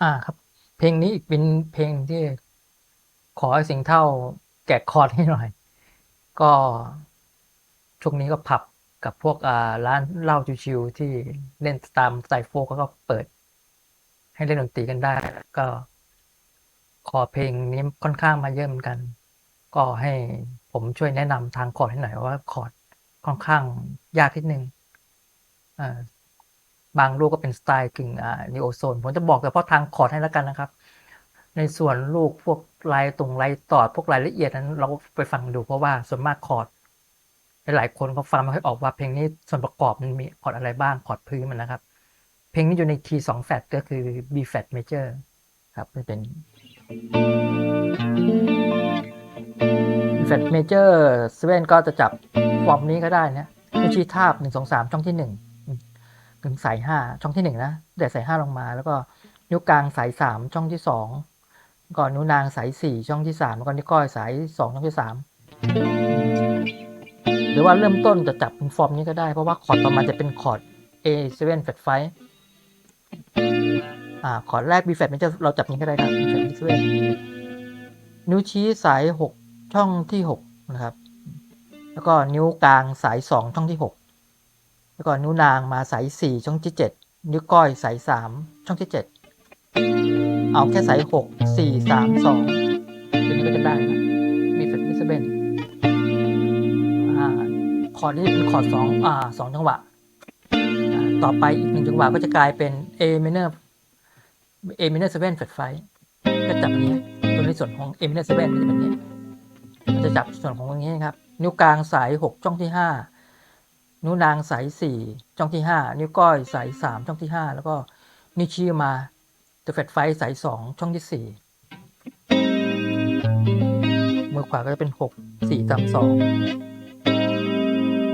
อ่าครับ เพลงนี้อีกเป็นเพลงที่ขอให้สิงเท่าแกะคอร์ดให้หน่อย ก็ช่วงนี้ก็ผับกับพวกอ่าร้านเหล้าชิวๆที่เล่นตามสไตล์โฟกก็เปิด ให้เล่นดนตรีกันได้ ก็ ขอเพลงนี้ค่อนข้างมาเยอะเหมือนกัน ก็ให้ผมช่วยแนะนำทางคอร์ดให้หน่อยว่าคอร์ดค่อนข้างยากนิดนึงอ่า บางลูกก็เป็นสไตล์กึ่งอ่านิโอโซน ผมจะบอกเฉพาะทางคอร์ดให้แล้วกันนะครับ ในส่วนลูกพวกลายตรงลายตอดพวกรายละเอียดนั้น เราไปฟังดูเพราะว่าส่วนมากคอร์ดหลายคนเขาฟังไม่ค่อยออกว่าเพลงนี้ส่วนประกอบมันมีคอร์ดอะไรบ้างคอร์ดพื้นมันนะครับ เพลงนี้อยู่ในคีย์สองแฟตก็คือ B flat major ครับจะเป็น B flat major 7ก็จะจับฟอร์มนี้ก็ได้นะนิ้วชี้ทาบหนึ่งสองสามช่องที่หนึ่ง ถึงสายห้าช่องที่หนึ่งนะแต่สายห้าลงมา แล้วก็นิ้วกลางสายสามช่องที่สองก่อนนิ้วนางสายสี่ช่องที่สามแล้วก็นิ้วก้อยสายสองช่องที่สามหรือว่าเริ่มต้นจะจับเป็นฟอร์มนี้ก็ได้ เพราะว่าคอร์ดต่อมาจะเป็นคอร์ด A7 flat 5อ่าคอร์ดแรก B flat major เราจับนี้ก็ได้ครับ B flat B7 นิ้วชี้สายหกช่องที่หกนะครับ แล้วก็นิ้วกลางสายสองช่องที่หก แล้วก็นิ้วนางมาสายสี่ช่องที่เจ็ดนิ้วก้อยสายสามช่องที่เจ็ดเอาแค่สายหกสี่สามสองตัวนี้ก็จะได้นะมีเฟรมิสเบนคอร์ดนี้เป็นคอร์ดสองอ่าสองจังหวะ ต่อไปอีกหนึ่งจังหวะก็จะกลายเป็น A minor A minor 7 flat 5ก็จับนี้ ตัวในส่วนของ A minor 7ก็จะเป็นนี้มันจะจับส่วนของตรงนี้นะครับ นิ้วกลางสาย6ช่องที่5 นิ้วนางสาย 4 ช่องที่ 5 นิ้วก้อยสาย 3 ช่องที่ 5 แล้วก็นิ้วชี้มาตัวแฟลตไฟสาย 2 ช่องที่ 4 มือขวาก็จะเป็น 6 4 3 2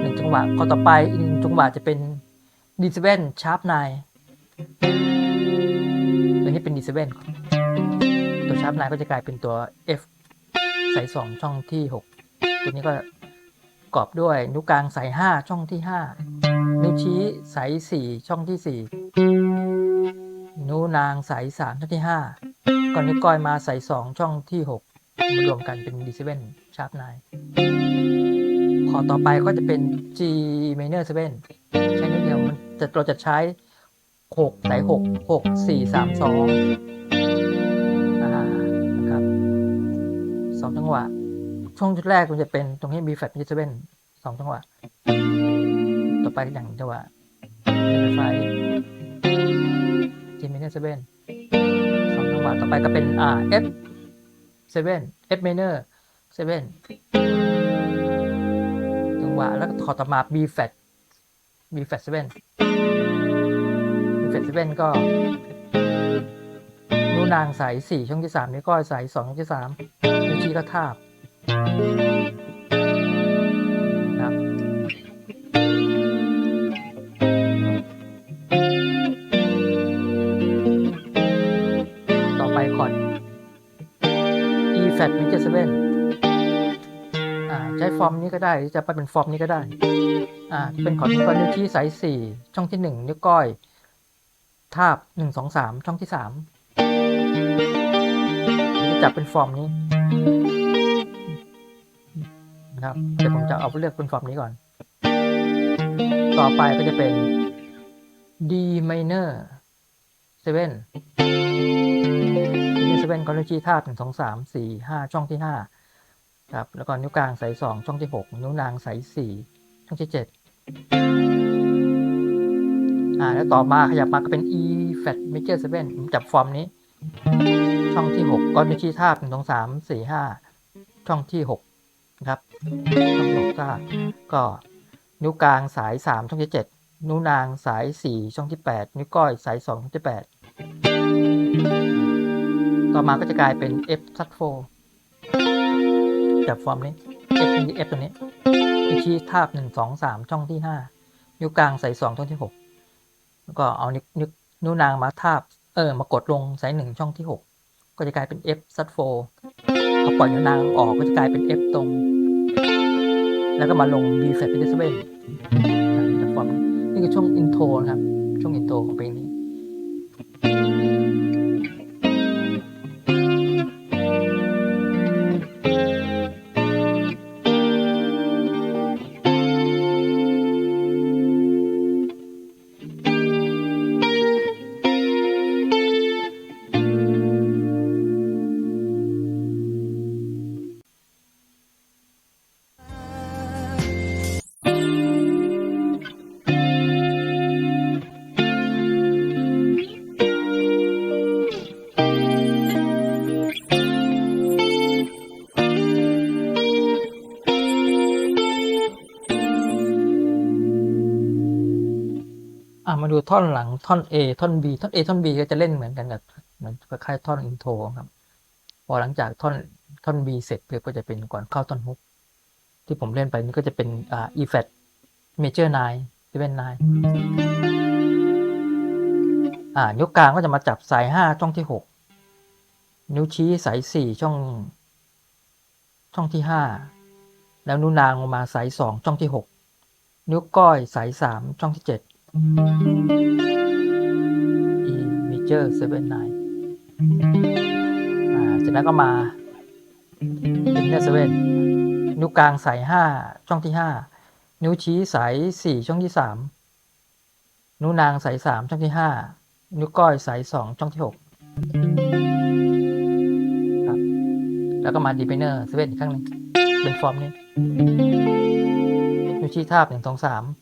หนึ่งจังหวะข้อต่อไปอีกหนึ่งจังหวะจะเป็น D7 Sharp 9ตัวนี้เป็น D7 ตัว Sharp 9ก็จะกลายเป็นตัว F สายสองช่องที่หกตัวนี้ก็ กอบด้วยนิ้วกลางสายห้าช่องที่ห้านิ้วชี้สายสี่ช่องที่สี่นิ้วนางสายสามช่องที่ห้าก่อนนิ้วก้อยมาสายสองช่องที่หกมารวมกันเป็น D7 Sharp 9ขอต่อไปก็จะเป็น G minor 7 ใช้นิ้วเดียวมันจะเราจะใช้หกสายหกหกสี่สามสองนะครับสองจังหวะ ช่วงชุดแรกมันจะเป็นตรงนี้ B flat major 7สองจังหวะ ต่อไปอย่างจังหวะเป็นไฟ G minor 7สองจังหวะต่อไปก็เป็นอ่า F 7 F minor 7จังหวะแล้วก็ขอต่อมา B flat B flat 7 B flat 7ก็นิ้วนางสายสี่ช่องที่สามนิ้วก้อยสายสองช่องที่สามนิ้วชี้ก็ทาบนะทับ ต่อไปคอร์ด E flat major 7อ่าใช้ฟอร์มนี้ก็ได้ จะไปเป็นฟอร์มนี้ก็ได้ อ่า เป็นคอร์ดที่ก็นิ้วชี้สายสี่ช่องที่หนึ่งนิ้วก้อย ทาบหนึ่งสองสามช่องที่สามจะจับเป็นฟอร์มนี้ นะครับเดี๋ยวผมจะเอาไปเลือกเป็นฟอร์มนี้ก่อน ต่อไปก็จะเป็น D minor 7 D minor 7ก็นิ้วชี้ทาบหนึ่งสองสามสี่ห้าช่องที่ห้าครับ แล้วก็นิ้วกลางสายสองช่องที่หกนิ้วนางสายสี่ช่องที่เจ็ดอ่า แล้วต่อมาขยับมาก็เป็น E flat major 7ผมจับฟอร์มนี้ ช่องที่หกก็นิ้วชี้ทาบหนึ่งสองสามสี่ห้าช่องที่หก นะครับช่องหกทาก็นิ้วกลางสายสามช่องที่เจ็ดนิ้วนางสายสี่ช่องที่แปดนิ้วก้อยสายสองช่องที่แปดต่อมาก็จะกลายเป็น F sub 4จับฟอร์มนี้ F นี้ F ตัวนี้นิ้วชี้ทาบหนึ่งสองสามช่องที่ห้านิ้วกลางสายสองช่องที่หกแล้วก็เอานิ้วนิ้วนางมาทาบ เออ มากดลงสายหนึ่งช่องที่หกก็จะกลายเป็น F ซัดโฟพอปล่อยนิ้วนางออกก็จะกลายเป็น F ตรง แล้วก็มาลง B flat major 7จากฟอร์มนี่คือช่วงอินโทรนะครับ ช่วงอินโทรของเพลงนี้ ท่อนหลังท่อน A ท่อน B ท่อน A ท่อน B ก็จะเล่นเหมือนกันกับเหมือนคล้ายๆท่อนอินโทรครับ พอหลังจากท่อนท่อน B เสร็จก็จะเป็นก่อนเข้าท่อนฮุกที่ผมเล่นไปนี่ก็จะเป็นอ่า E flat major 9 7 9อ่า นิ้วกลางก็จะมาจับสาย5ช่องที่ 6 นิ้วชี้สาย 4 ช่อง ช่องที่ 5 แล้วนิ้วนางลงมาสาย 2 ช่องที่ 6 นิ้วก้อยสาย 3 ช่องที่ 7 E major 7 9อ่าจากนั้นก็มา minor 7นิ้วกลางสาย 5 ช่องที่ 5 นิ้วชี้สาย 4 ช่องที่ 3 นิ้วนางสาย 3 ช่องที่ 5 นิ้วก้อยสาย 2 ช่องที่ 6 ครับ แล้วก็มา D minor 7อีกครั้งหนึงเป็นฟอร์มนี้นิ้วชี้ทาบ1 2 3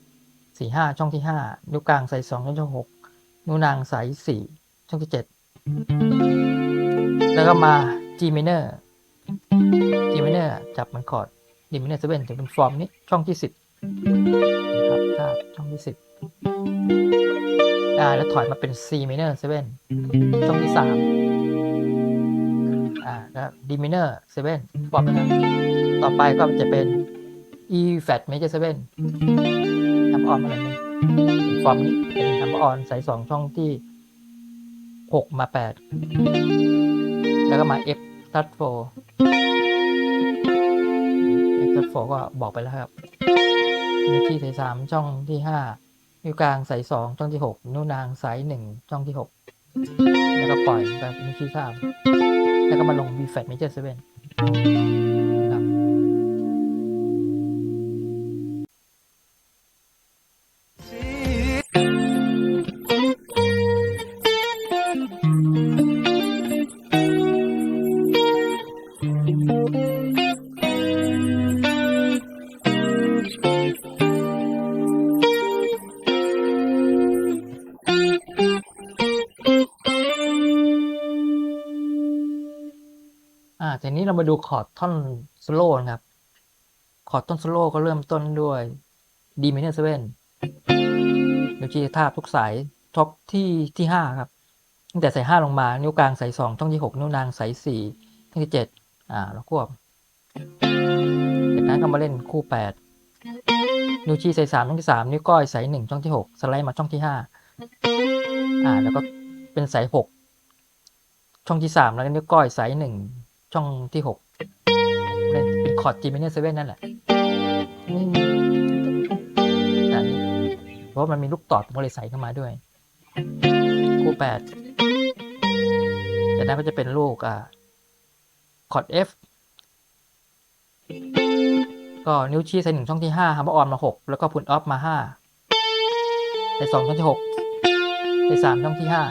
4 5ช่องที่5นิ้วกลางใสาย2ช่องที่6นิ้วนางใสาย4ช่องที่7แล้วก็มา G minor G minor จับมันคอร์ด D minor 7จะเป็นฟอร์มนี้ช่องที่10นะครับทาบช่องที่10อ่าแล้วถอยมาเป็น C minor 7ช่องที่3อ่าแล้ว D minor 7ฟอร์มนะครับต่อไปก็จะเป็น E flat major 7ทำออนมาเลยนึงฟอร์มนี้เป็นทำออนสายสองช่องที่6มา8แล้วก็มา F flat 4 F flat 4ก็บอกไปแล้วครับนิ้วชี้สายสามช่องที่ห้านิ้วกลางสายสองช่องที่หกนิ้วนางสายหนึ่งช่องที่หกแล้วก็ปล่อยไปนิ้วชี้สามแล้วก็มาลง B flat major 7 นี้เรามาดูคอร์ดท่อนสโลว์นะครับคอร์ดท่อนสโลว์ก็เริ่มต้นด้วย D minor 7นิ้วชี้ทาบทุกสายท็อปที่ที่ห้าครับตั้งแต่สายห้าลงมา นิ้วกลางสายสองช่องที่หกนิ้วนางสายสี่ช่องที่เจ็ดอ่าแล้วควบจากนั้นก็มาเล่นคู่แปดนิ้วชี้สายสามช่องที่สามนิ้วก้อยสายหนึ่งช่องที่หกสไลด์มาช่องที่ห้าอ่า แล้วก็เป็นสายหกช่องที่สามแล้วก็นิ้วก้อยสายหนึ่ง ช่องที่หกเล่นเป็นคอร์ด G minor 7นั่นแหละนี่อันนี้เพราะมันมีลูกตอดผมก็เลยใส่เข้ามาด้วย คู่แปดจากนั้นก็จะเป็นลูกอ่าคอร์ด F ก็นิ้วชี้ใส่หนึ่งช่องที่ห้าฮัมเบอร์ออนมาหกแล้วก็พุนออฟมาห้าใส่สองช่องที่หกใส่สามช่องที่ห้า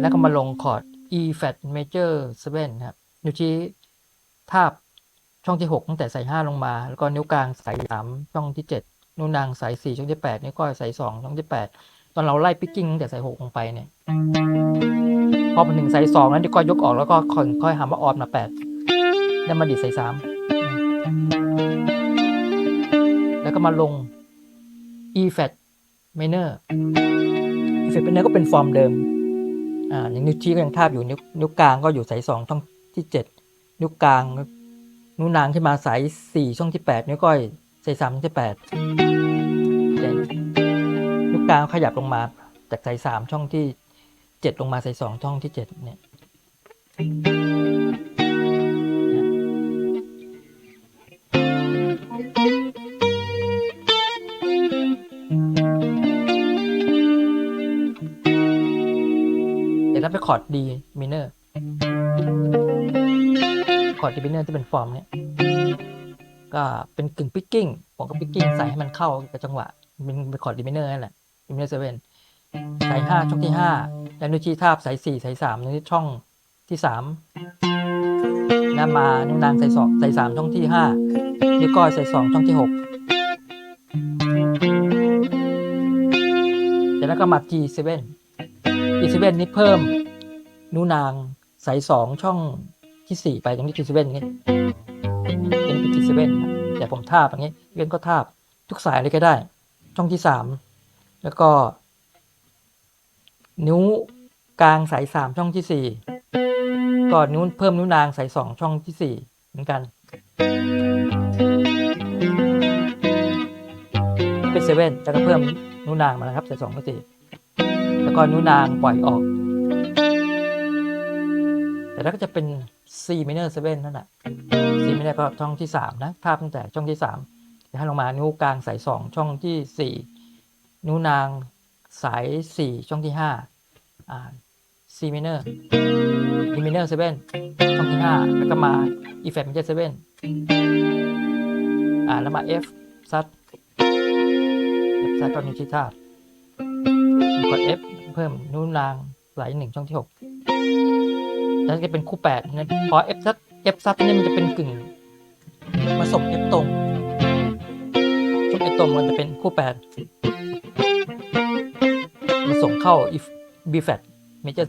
แล้วก็มาลงคอร์ด E flat major 7ครับนิ้วชี้ทาบช่องที่หกตั้งแต่ส่ห้าลงมา แล้วก็นิ้วกลางส่สามช่องที่เจ็ดนิ้วนางส่สี่ช่องที่แปดนิ้วก้อยส่สองช่องที่แปดตอนเราไล่ปิกกิ้งตั้งแต่ส่หกลงไปเนี่ย พอมาถึงส์สองนั้นดีก็ยกออกแล้วก็ค่อยค่อยหามาออมมาแปดแล้วมาดีดส์สามแล้วก็มาลง E flat minor E flat minor ก็เป็นฟอร์มเดิม อ่าอย่างนิ้วชี้ก็ยังทาบอยู่นิ้วนิ้วกลางก็อยู่สายสองช่องที่เจ็ดนิ้วกลางนิ้วนางขึ้นมาสายสี่ช่องที่แปดนิ้วก้อยสายสามช่องที่แปดนิ้วกลางขยับลงมาจากสายสามช่องที่เจ็ดลงมาสายสองช่องที่เจ็ดเนี่ย ไปคอร์ดดีมิเนอร์คอร์ดดีมิเนอร์ที่เป็นฟอร์มเนี่ยก็เป็นกึ่งปิกกิ้งผมก็ปิกกิ้งใส่ให้มันเข้ากับจังหวะเป็นเป็นคอร์ดดีมิเนอร์นั่นแหละดีมิเนอร์เซเว่นสายห้าช่องที่ห้าแล้วนิ้วชี้ทาบสายสี่สายสามนิ้วช่องที่สามน้ามานิ้วนางสายสองสายสามช่องที่ห้านิ้วก้อยสายสองช่องที่หกแล้วก็มา G7 G7 นี่เพิ่ม นิ้นางสายสองช่องที่สี่ไปตรงนี้ G7 นี่เป็น G7 ครับแต่ผมทาบอย่างนี้เว้นก็ทาบทุกสายเลยก็ได้ ช่องที่สามแล้วก็ นิ้วกลางสายสามช่องที่สี่ก็นิ้วเพิ่มนิ้วนางสายสองช่องที่สี่เหมือนกันเป็นเซเว่นแล้วก็เพิ่มนิ้วนางมานะครับสายสองกับสี่แล้วก็นิ้วนางปล่อยออก แต่แล้วก็จะเป็น C minor 7นั่นแหละ C minor ก็ช่องที่ 3 นะ ภาพตั้งแต่ช่องที่3จะให้ลงมานิ้วกลางสาย 2 ช่องที่ 4 นิ้วนางสาย 4 ช่องที่ 5 อ่า C minor D minor 7ช่องที่ 5 แล้วก็มา E flat major 7อ่า แล้วมา F ซัด F ซัดก็นิ้วชี้ทาบกด F เพิ่มนิ้วนางสาย 1 ช่องที่ 6 แล้วจะเป็นคู่แปดนะพอ F ซัด F ซัดนี่มันจะเป็นกึ่งมาส่ง F ตรงช่วง F ตรงมันจะเป็นคู่แปดมาส่งเข้า if B flat major 7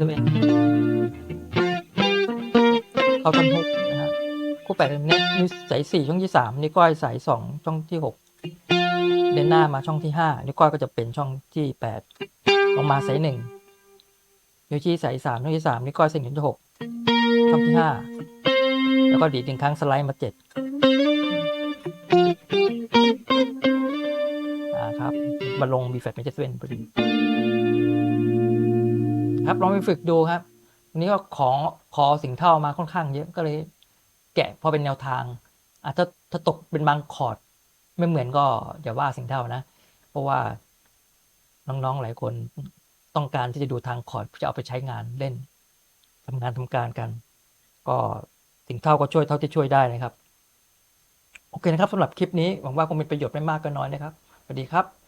เข้าท่อนฮุกนะฮะคู่แปดนี้นิ้วสายสี่ช่องที่สามนิ้วก้อยสายสองช่องที่หกเดินหน้ามาช่องที่ห้านิ้วก้อยก็จะเป็นช่องที่แปดลงมาสายหนึ่ง นิ้วชี้สายสามช่องที่สามนิ้วก้อยสายหนึ่งที่หกช่องที่ห้าแล้วก็ดีดหนึ่งครั้งสไลด์มาเจ็ดอ่าครับมาลง b f a t Major 7พอดีครับลองไปฝึกดูครับวันนี้ก็ขอขอสิ่งเท่ามาค่อนข้างเยอะก็เลย แกะพอเป็นแนวทางอะถ้าถ้าตกเป็นบางคอร์ดไม่เหมือนก็อย่าว่าสิ่งเท่านะ เพราะว่าน้องๆหลายคน ต้องการที่จะดูทางคอร์ดเพื่อจะเอาไปใช้งานเล่นทำงานทำการกัน ก็สิ่งเท่าก็ช่วยเท่าที่ช่วยได้นะครับ โอเคนะครับสำหรับคลิปนี้หวังว่าคงเป็นประโยชน์ไม่มากก็น้อยนะครับสวัสดีครับ